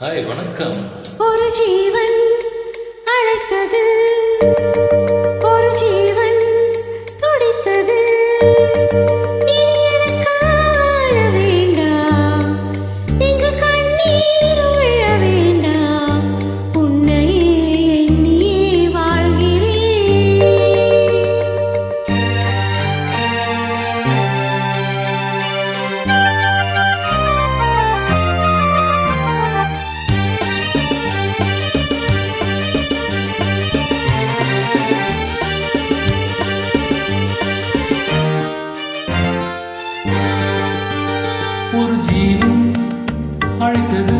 Hi வணக்கம். ஒரு ஜீவன் அழைத்தது. ஒரு ஜீவன் துடித்தது. ஒரு ஜீவன் அழைத்தது.